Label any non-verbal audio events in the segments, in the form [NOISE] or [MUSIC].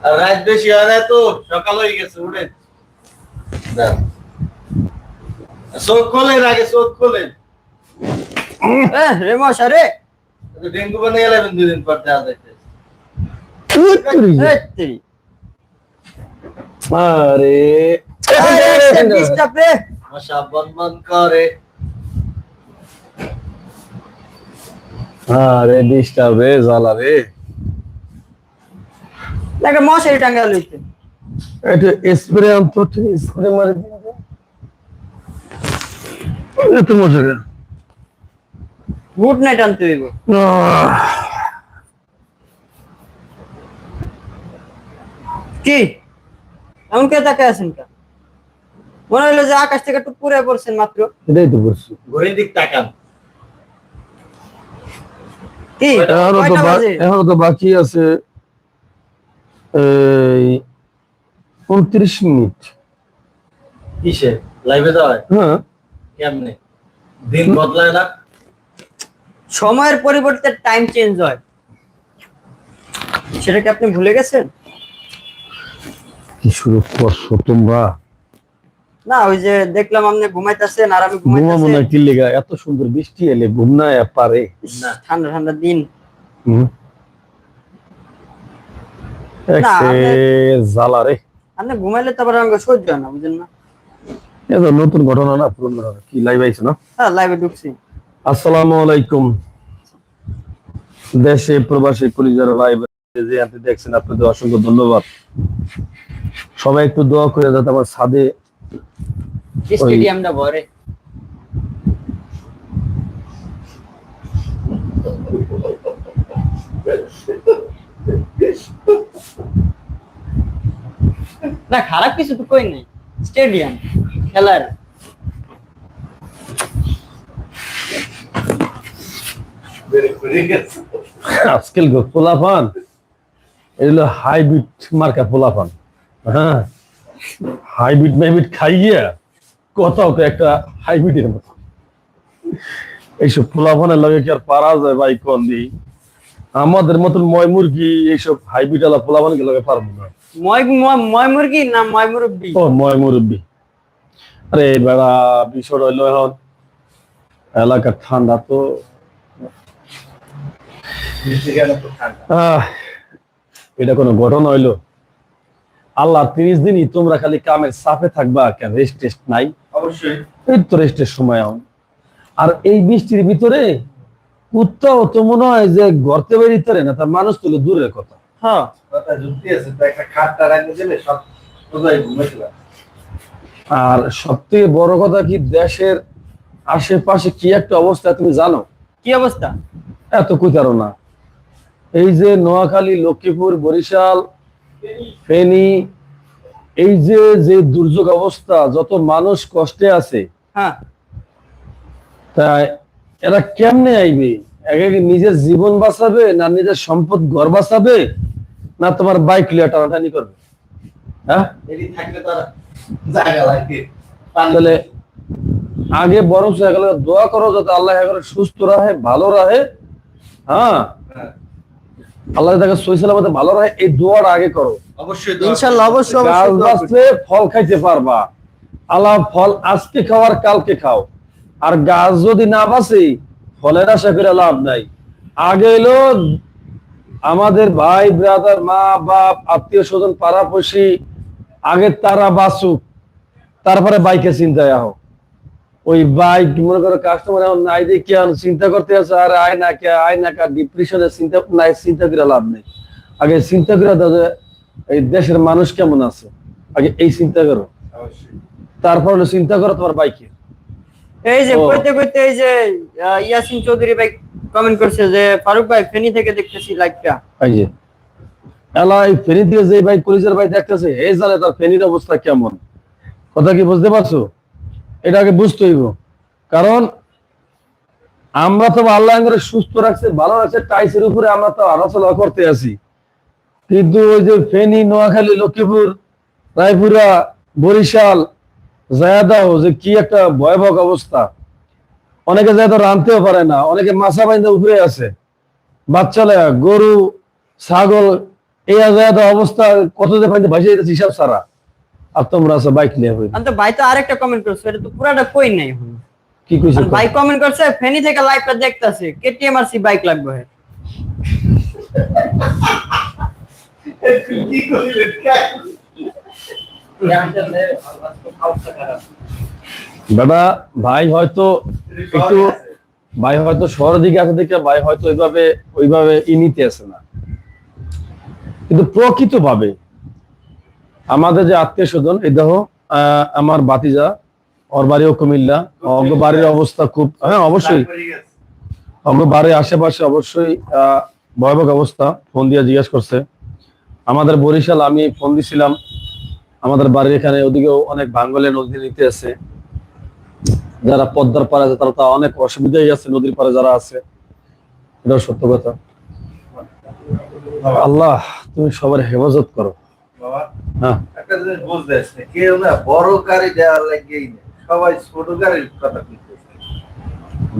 আর রাত বেশি হয় না তো সকাল হয়ে গেছে উঠে যান। চোখ খোলেন আগে চোখ খোলেন। এ রে মশা রে। তো ডেঙ্গু বানিয়ে এলেন দুদিন পর দেখা। যাইতে এ, তেরি। আরে। মশা বন বন করে। আরে ডিস্টার্ব জ্বালা রে। একটা মশারি টাঙ্গা লইতে একটু স্প্রে আনতো স্প্রে মারে। এত আনতে হইব। কি? এমন কে তাকে আছেন কা? মনে হলো যে আকাশ থেকে একটু পুরে পড়ছেন মাত্র। এটাই তো করছি ঘড়ির দিক তাকান। কি? এখনও তো? বাকি আছে। উনত্রিশ মিনিট। কিসে লাইভে যাওয়া হ্যাঁ। কেমনে? দিন বদলায় না? সময়ের পরিবর্তে টাইম চেঞ্জ হয়। সেটা কি আপনি ভুলে গেছেন? কি শুরু করছ তোমরা না ওই যে দেখলাম আপনি ঘুমাইতেছেন আর আমি ঘুমাবো না কি লেগা এত সুন্দর বৃষ্টি এলে ঘুম না পারে। ঠান্ডা ঠান্ডা দিন। হুম। না, একে আমি- জ্বালা রে। আপনি ঘুমাইলে তো আমাকে সহ্য হয় না বুঝেন না? এ নতুন ঘটনা না পুরনো ঘটনা। কি লাইভ আইছে না? হ্যাঁ লাইভে ঢুকছি। আসসালামু আলাইকুম। দেশে প্রবাসী কলিজার লাইভ যে আপনি দেখছেন আপনাদের অসংখ্য ধন্যবাদ। সবাই একটু দোয়া করে যাতে আমার ছাদে স্টেডিয়ামটা ভরে না, খারাপ কিছু তো কই নাই। স্টেডিয়াম, খেলার। আজকাল এগুলো হাইব্রিড মার্কা পোলাপান। হ্যাঁ হাইব্রিড মাইব্রিড মতো। এইসব পোলাপানের লগে কি আর পারা যায় ভাই কোন আমাদের মতন ময় মুরগি এইসব হাইব্রিড আলা পারব না। ময় ময়- ময় মুরগি না ময় মুরব্বি? ও ময় মুরব্বি। আরে বেড়া বিষয় হইল এখন। এলাকার ঠান্ডা তো। এটা কোনো ঘটনা হইল? আল্লাহ তিরিশ দিনই তোমরা খালি কামের চাপে থাকবা কেন? রেস্ট টেস্ট নাই। অবশ্যই। এই তো রেস্টের সময় এখন। আর এই বৃষ্টির ভিতরে কুত্তাও তো মনে হয় যে গর্তে বেরিয়ে না তার মানুষ তুলে দূরের কথা। হ্যাঁ। কথা যুক্তি আছে তো একটা খাটটা রাখতে দিলে সব কোথায় ঘুমেছিলাম আর সব থেকে বড় কথা কি দেশের আশেপাশে কি একটা অবস্থা তুমি জানো? কি অবস্থা? এত কুতারো না এই যে নোয়াখালী লক্ষ্মীপুর বরিশাল ফেনী এই যে যে দুর্যোগ অবস্থা যত মানুষ কষ্টে আছে হ্যাঁ। তাই এরা কেমনে আইবে? একে নিজের জীবন বাঁচাবে না নিজের সম্পদ ঘর বাঁচাবে? না তোমার বাইক লিয়ে টানাটানি করবে? হ্যাঁ? তাহলে আগে বরং দোয়া করো যাতে আল্লাহ সুস্থ রাখে ভালো রাখে হ্যাঁ? হ্যাঁ, আল্লাহ তাকে সই ভালো রাখে এই দোয়াটা আগে করো। অবশ্যই গাছ ফল খাইতে পারবা। আল্লাহ ফল আজকে খাওয়ার কালকে খাও। আর গাছ যদি না বাঁচে ফলের আশা করে লাভ নাই। আগে এলো আমাদের ভাই ব্রাদার মা বাপ আত্মীয় স্বজন পাড়াপড়শি আগে তারা বাঁচুক তারপরে বাইকে চিন্তায় আহ। ওই বাইক মনে করো কাস্টমার এখন নাই দিয়ে কি এখন চিন্তা করতে আছে আর আয় না কে আয় না কা ডিপ্রেশনে চিন্তা নাই চিন্তা করে লাভ নেই। আগে চিন্তা করে দাদা এই দেশের মানুষ কেমন আছে? আগে এই চিন্তা করো। তারপর হলো চিন্তা করো তোমার বাইকে। এই যে ও। কইতে কইতে এই যে ইয়াসিন চৌধুরী ভাই কমেন্ট করছে যে ফারুক ভাই ফেনী থেকে দেখতেছি লাইভটা এই যে। এলাই ফেনী থেকে যে ভাই কলিজার ভাই দেখতেছে এই জানে তার ফেনীর অবস্থা কেমন? কথা কি বুঝতে পারছ? এটা আগে বুঝতে হইব। কারণ আমরা তো আল্লাহ করে সুস্থ রাখছে ভালো রাখছে টাইসের উপরে আমরা তো আলোচনা করতে আছি। কিন্তু ওই যে ফেনী নোয়াখালী লক্ষ্মীপুর রায়পুরা বরিশাল জায়াদাও যে কি একটা ভয়াবহ অবস্থা। অনেকে জায়গা রানতেও পারে না অনেকে মাছা বাইন্দা উপরে আছে। বাচ্চা গরু ছাগল এই আজাদ অবস্থা কত যে পাইতে ভাসিয়ে যাচ্ছে হিসাব সারা আর তোমরা আছো বাইক নিয়ে হইবে আমি তো ভাই তো আরেকটা কমেন্ট করছে এটা তো পুরাটা কই নাই কি কইছে ভাই কমেন্ট করছে ফেনি থেকে লাইভটা দেখতাছে কেটিএম আর সি বাইক লাগবে [LAUGHS] কি করিলেন দাদা ভাই হয়তো একটু ভাই হয়তো শহরের দিকে আছে দেখে ভাই হয়তো ওইভাবে ওইভাবে ই নিতে আসে না। কিন্তু প্রকৃত ভাবে আমাদের যে আত্মীয় স্বজন এই দেখো আহ, আমার বাতিজা ওর বাড়িও কুমিল্লা অজ্ঞ বাড়ির অবস্থা খুব হ্যাঁ অবশ্যই। অজ্ঞ বাড়ির আশেপাশে অবশ্যই আহ, ভয়াবহ অবস্থা। ফোন দিয়ে জিজ্ঞেস করছে। আমাদের বরিশাল আমি ফোন দিছিলাম আমাদের বাড়ির এখানে ওদিকেও অনেক বাঙ্গলে নদী নিতে আছে। যারা পদ্মার পাড়ে আছে তারা অনেক অসুবিধাই আছে নদীর পাড়ে যারা আছে। এটাও সত্য কথা। আল্লাহ তুমি সবার হেফাজত করো। হ্যাঁ। একটা জিনিস বুঝতে আসছে কেউ না বড় গাড়ি দেওয়ার লাগেই না সবাই ছোট গাড়ির কথা বলতেছে।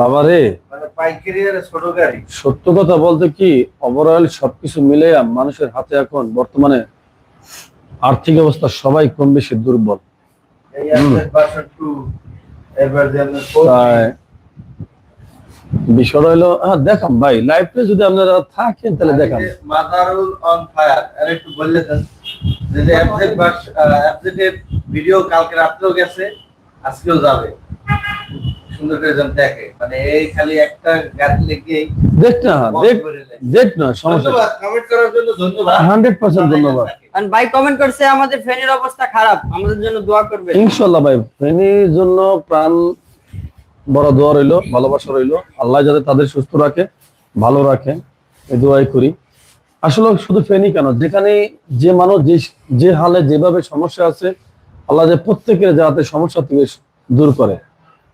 বাবা রে। মানে পাইকারি আর ছোট গাড়ি। সত্য কথা বলতে কি ওভারঅল সবকিছু মিলে মানুষের হাতে এখন বর্তমানে আর্থিক অবস্থা সবাই কম বেশি দুর্বল। বিষয় হলো হ্যাঁ দেখাম ভাই লাইফে যদি আপনারা থাকেন তাহলে দেখাম মাদারুল অন ফায়ার আর একটু বললে যে যে অ্যাপজেট বাস অ্যাপজেটের ভিডিও কালকে রাত্রেও গেছে আজকেও যাবে। সুন্দর করে যেন দেখে। মানে এই খালি একটা গাড়ি লেগেই দেখ না দেখ দেখ না সমস্যা কমেন্ট করার জন্য ধন্যবাদ। হান্ড্রেড পার্সেন্ট ধন্যবাদ। কারণ ভাই কমেন্ট করছে আমাদের ফ্যানের অবস্থা খারাপ। আমাদের জন্য দোয়া করবে ইনশাল্লাহ ভাই ফেনীর জন্য প্রাণ বড় দোয়া রইল ভালোবাসা রইল। আল্লাহ যাতে তাদের সুস্থ রাখে ভালো রাখে এই দোয়াই করি। আসলে শুধু ফেনী কেন যেখানে যে মানুষ যে যে হালে যেভাবে সমস্যা আছে আল্লাহ যে প্রত্যেকের যাতে সমস্যা থেকে দূর করে।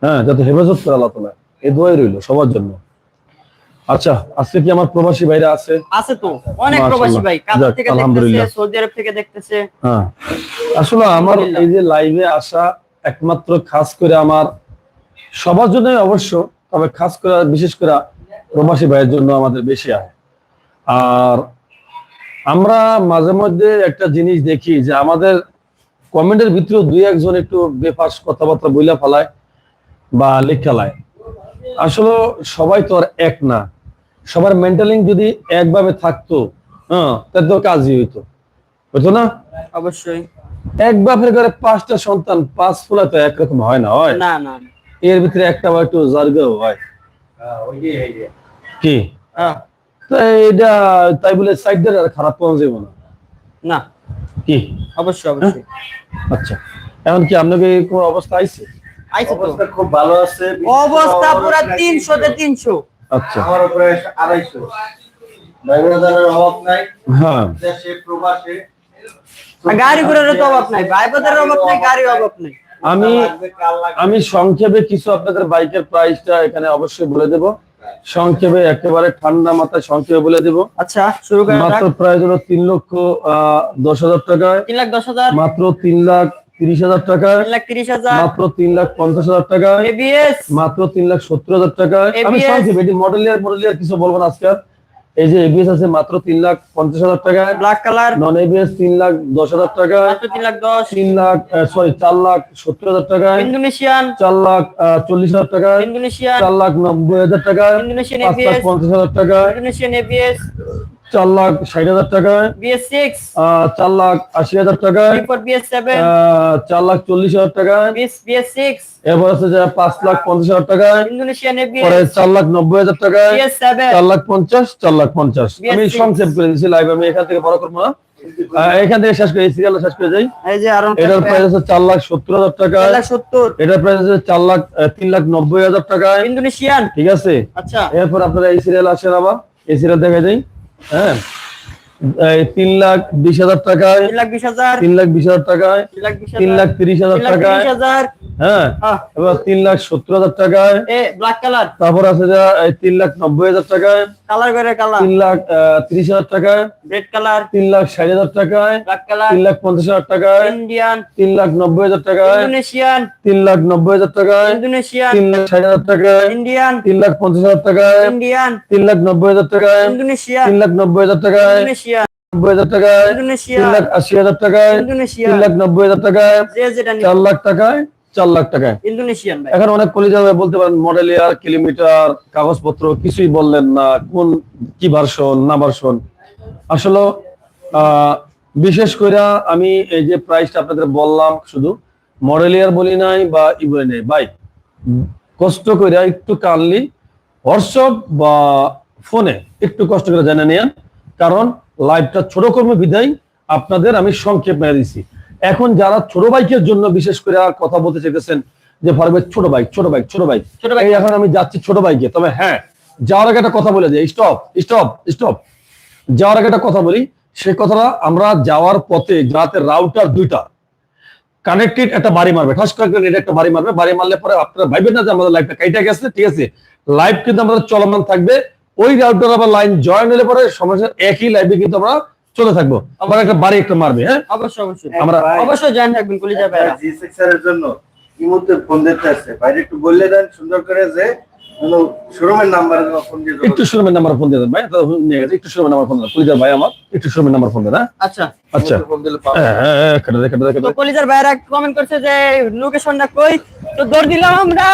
হ্যাঁ যাতে হেফাজত করে আল্লাহ তালা এই দোয়াই রইল সবার জন্য। আচ্ছা আজকে কি আমার প্রবাসী ভাইরা আছে? আছে তো অনেক প্রবাসী ভাই। কাতার থেকে দেখতেছে সৌদি আরব থেকে দেখতেছে। হ্যাঁ। আসলে আমার এই যে লাইভে আসা একমাত্র খাস করে আমার সবার জন্য অবশ্য তবে খাস করে বিশেষ করে প্রবাসী ভাইয়ের জন্য আমাদের বেশি আয়। আর আমরা মাঝে মধ্যে একটা জিনিস দেখি যে আমাদের কমেন্টের ভিতরে দুই একজন একটু বেফাস কথাবার্তা বইলা ফেলায়। বা লেখালায়। আসলে সবাই তো আর এক না। সবার মেন্টালিং যদি একভাবে থাকতো হ্যাঁ তাহলে তো কাজই হইতো। হইতো না? অবশ্যই। এক বাপের ঘরে পাঁচটা সন্তান পাঁচ ফুলা তো একরকম হয় না হয়? না না এর ভিতরে একটা বা একটু জার্গাও হয়। হ্যাঁ, কি? হ্যাঁ, তাই এটা তাই বলে সাইডটা আর খারাপ পাওয়া যাবে না। না। কি? অবশ্যই অবশ্যই। আচ্ছা। এখন কি আপনাকে কোনো অবস্থা আইছে? আইছে তো। অবস্থা খুব ভালো আছে অবস্থা পুরা তিনশোতে তিনশো আচ্ছা। আমার প্রায় আড়াইশো। ভাই ব্রাদারের অভাব নাই। হ্যাঁ। দেশে প্রবাসে। গাড়ি ঘোড়ার তো অভাব নাই। অভাব নাই গাড়ির অভাব নাই। আমি। আমি সংক্ষেপে কিছু আপনাদের বাইকের প্রাইসটা এখানে অবশ্যই বলে দেব। সংক্ষেপে একেবারে ঠান্ডা মাথায় সংক্ষেপে বলে দেব। আচ্ছা শুরু করে মাত্র প্রাইস হলো তিন লক্ষ আহ, দশ হাজার টাকায়। তিন লাখ দশ হাজার। মাত্র তিন লাখ তিরিশ হাজার হাজার। মাত্র তিন লাখ পঞ্চাশ হাজার এবিএস মাত্র তিন লাখ সত্তর হাজার টাকায়। আমি ABS এটি মডেল ইয়ার মডেল ইয়ার কিছু বলব না আজকে। এই যে এবিএস আছে মাত্র তিন লাখ পঞ্চাশ হাজার টাকায়। ব্ল্যাক কালার নন এবিএস তিন লাখ দশ হাজার মাত্র তিন লাখ দশ। তিন লাখ সরি চার লাখ সত্তর হাজার টাকায়। ইন্দোনেশিয়ান চার লাখ চল্লিশ হাজার টাকায়। ইন্দোনেশিয়ান চার লাখ নব্বই হাজার টাকায়। ইন্দোনেশিয়ান পঞ্চাশ হাজার টাকায়। ইন্দোনেশিয়ান এবিএস চার লাখ ষাট হাজার টাকায় চার লাখ আশি হাজার টাকায় চার লাখ চল্লিশ হাজার টাকায় এরপর আছে পাঁচ লাখ পঞ্চাশ হাজার টাকায় চার লাখ নব্বই হাজার টাকায় চার লাখ পঞ্চাশ চার লাখ পঞ্চাশ। আমি সংক্ষেপ করে দিচ্ছি লাইভ আমি এখান থেকে বড় করব না। এখান থেকে শেষ করে সিরিয়াল শেষ করে যাই। এটার প্রাইস আছে চার লাখ সত্তর হাজার সত্তর। এটার প্রাইস আছে চার লাখ তিন লাখ নব্বই হাজার টাকায় ইন্দোনেশিয়ান। ঠিক আছে? আচ্ছা। এরপর আপনারা এই সিরিয়াল আসেন আবার। এই সিরিয়াল দেখা যাই হ্যাঁ। এই তিন লাখ বিশ হাজার টাকায় তিন লাখ বিশ হাজার। তিন লাখ বিশ হাজার টাকায় তিন লাখ তিরিশ হাজার টাকায়। হ্যাঁ এবার তিন লাখ সত্তর হাজার টাকায়। ব্ল্যাক কালার তারপর আছে যা তিন লাখ নব্বই হাজার টাকায়। কালার করে কালার তিন লাখ তিরিশ হাজার টাকায় রেড কালার তিন লাখ ষাট হাজার টাকায় ব্ল্যাক কালার তিন লাখ পঞ্চাশ হাজার টাকায় ইন্ডিয়ান তিন লাখ নব্বই হাজার টাকায় ইন্দোনেশিয়ান তিন লাখ নব্বই হাজার টাকায় ইন্দোনেশিয়ান তিন লাখ ষাট হাজার টাকায় ইন্ডিয়ান তিন লাখ পঞ্চাশ হাজার টাকায় ইন্ডিয়ান তিন লাখ নব্বই হাজার টাকায় ইন্দোনেশিয়ান তিন লাখ নব্বই হাজার টাকায় ইন্দোনেশিয়ান নব্বই হাজার টাকায় ইন্দোনেশিয়া তিন লাখ আশি হাজার টাকায় ইন্দোনেশিয়া তিন লাখ নব্বই হাজার টাকায় চার লাখ টাকায় চার লাখ টাকায়। ইন্দোনেশিয়ান এখন অনেক কলিজা বলতে পারেন মডেল ইয়ার কিলোমিটার কাগজপত্র কিছুই বললেন না কোন কি ভার্সন না ভার্সন আসলে বিশেষ করে আমি এই যে প্রাইসটা আপনাদের বললাম শুধু মডেল ইয়ার বলি নাই বা ই বলি নাই ভাই কষ্ট করে একটু কানলি হোয়াটসঅ্যাপ বা ফোনে একটু কষ্ট করে জেনে নেন কারণ লাইভটা ছোট কর্মী বিদায় আপনাদের আমি সংক্ষেপ মেরে দিছি। এখন যারা ছোট বাইকের জন্য বিশেষ করে আর কথা বলতে চাইতেছেন যে ফারুক ছোট বাইক ছোট বাইক ছোট বাইক। ছোট বাইক। এই এখন আমি যাচ্ছি ছোট বাইকে। তবে হ্যাঁ যাওয়ার আগে একটা কথা বলে যাই স্টপ স্টপ স্টপ। যাওয়ার আগে একটা কথা বলি। সেই কথাটা আমরা যাওয়ার পথে যাতে রাউটার দুইটা। কানেক্টেড একটা বাড়ি মারবে। ঠাস করে একটা বাড়ি মারবে। বাড়ি মারলে পরে আপনারা ভাইবেন না যে আমাদের লাইভটা কাইটা গেছে ঠিক আছে? লাইভ কিন্তু আমাদের চলমান থাকবে। ওই রাউটার আবার লাইন জয়েন হলে পরে সমস্যা একই লাইভে কিন্তু আমরা চলে থাকব। আবার একটা বাড়ি একটা মারবে হ্যাঁ? অবশ্যই অবশ্যই। আমরা- অবশ্যই জয়েন থাকবেন কলিজা ভাইরা। জি সিক্স এর জন্য কি মুহূর্তে ফোন দিতে আসছে। ভাই একটু বললে দেন সুন্দর করে যে শোরুমের নাম্বারে ফোন দিয়ে একটু শোরুমের নাম্বার ফোন দিয়ে দেন ভাই। নিয়ে গেছে। একটু শোরুমের নাম্বার ফোন দেন। পুলিশের ভাই আমার একটু শোরুমের নাম্বার ফোন দেন হ্যাঁ? আচ্ছা। আচ্ছা। ফোন দিলে পাবো। হ্যাঁ হ্যাঁ হ্যাঁ, কেটে দে কেটে দে তো কলিজার ভাইরা কমেন্ট করছে যে লোকেশনটা কই? তো দৌড় দিলাম আমরা।